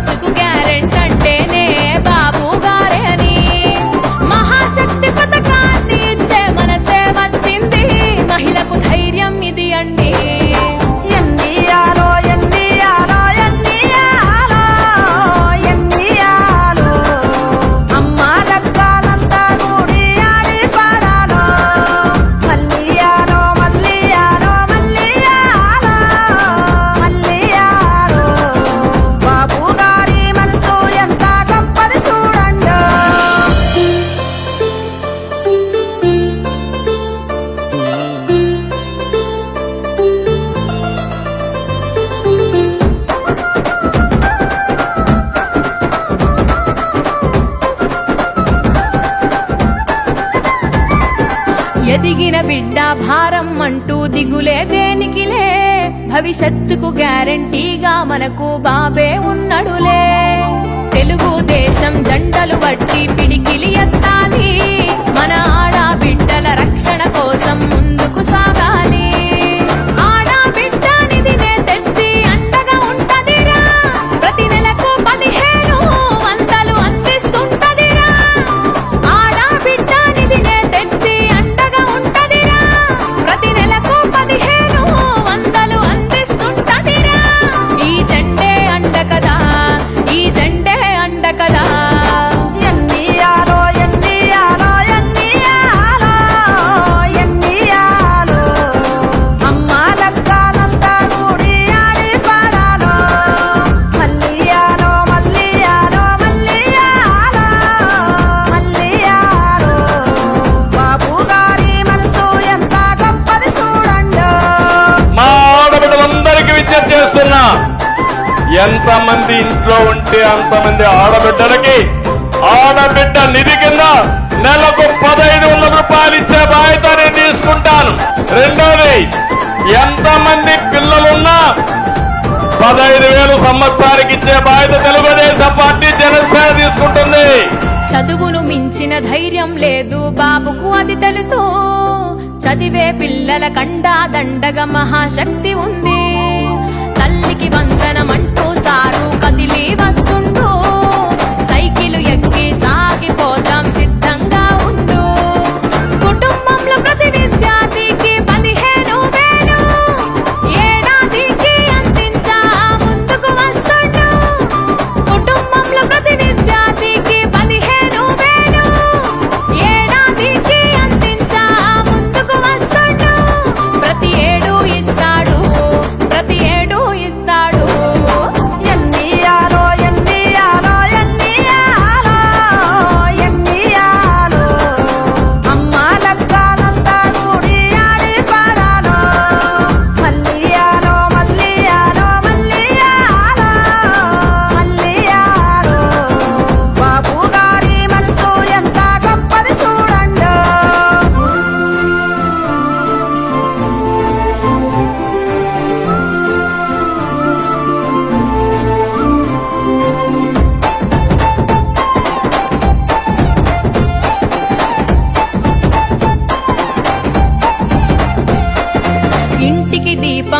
గుర్తుకు గ్యారెంట్ అంటేనే బాబు గారే మహాశక్తి పథకాన్ని ఇచ్చే మనసే వచ్చింది. మహిళకు ధైర్యం ఇది అండి. ఎదిగిన బిడ్డ భారం అంటూ దిగులే దేనికిలే? భవిష్యత్తుకు గ్యారంటీగా మనకు బాబే ఉన్నడులే. తెలుగు దేశం బట్టి పిడికిలి ఎంతమంది ఇంట్లో ఉంటే అంతమంది ఆడబిడ్డలకి ఆడబిడ్డ నిధి కింద నెలకు పదహైదు వందల రూపాయలు ఇచ్చే బాధ్యత నేను తీసుకుంటాను. రెండోది ఎంతమంది పిల్లలున్నా పదహైదు వేలు సంవత్సరానికి ఇచ్చే బాధ్యత తెలుగుదేశం పార్టీ జనసేన తీసుకుంటుంది. చదువును మించిన ధైర్యం లేదు బాబుకు అది తెలుసు. చదివే పిల్లల కండా దండగ మహాశక్తి ఉంది. తల్లికి వందనమంటూ సారు కదిలి వస్తుండు.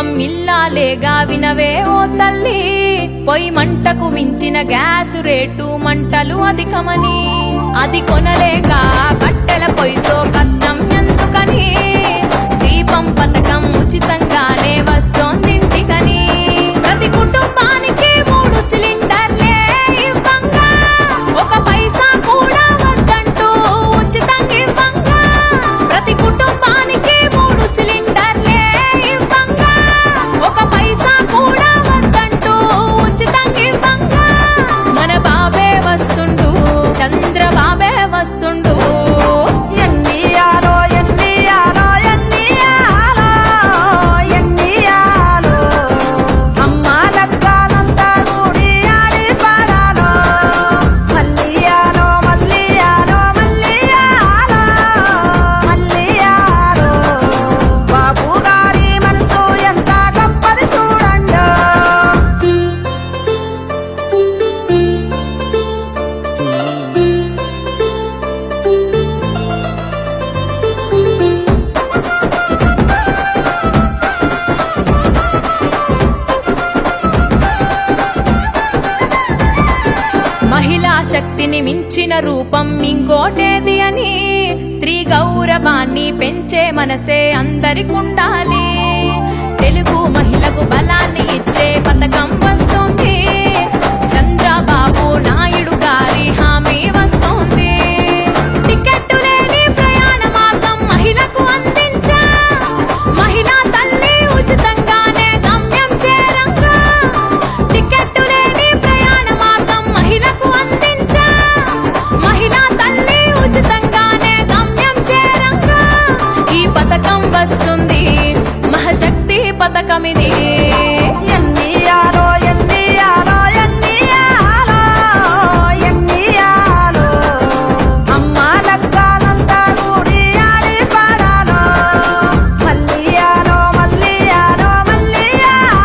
దీపం ఇల్లాలేగా వినవే ఓ తల్లి. పొయ్యి మంటకు మించిన గ్యాసు రేటు మంటలు అధికమని. అది కొనలేక బట్టల పొయ్యితో శక్తిని మించిన రూపం ఇంకోటేది అని స్త్రీ గౌరవాన్ని పెంచే మనసే అందరికుండాలి. తెలుగు మహిళకు బలాన్ని ఇచ్చే పథకం వస్తుంది. చంద్రబాబు నాయుడు గారి హామీ చేరంగా ఈ పథకం వస్తుంది మహాశక్తి పథకమిది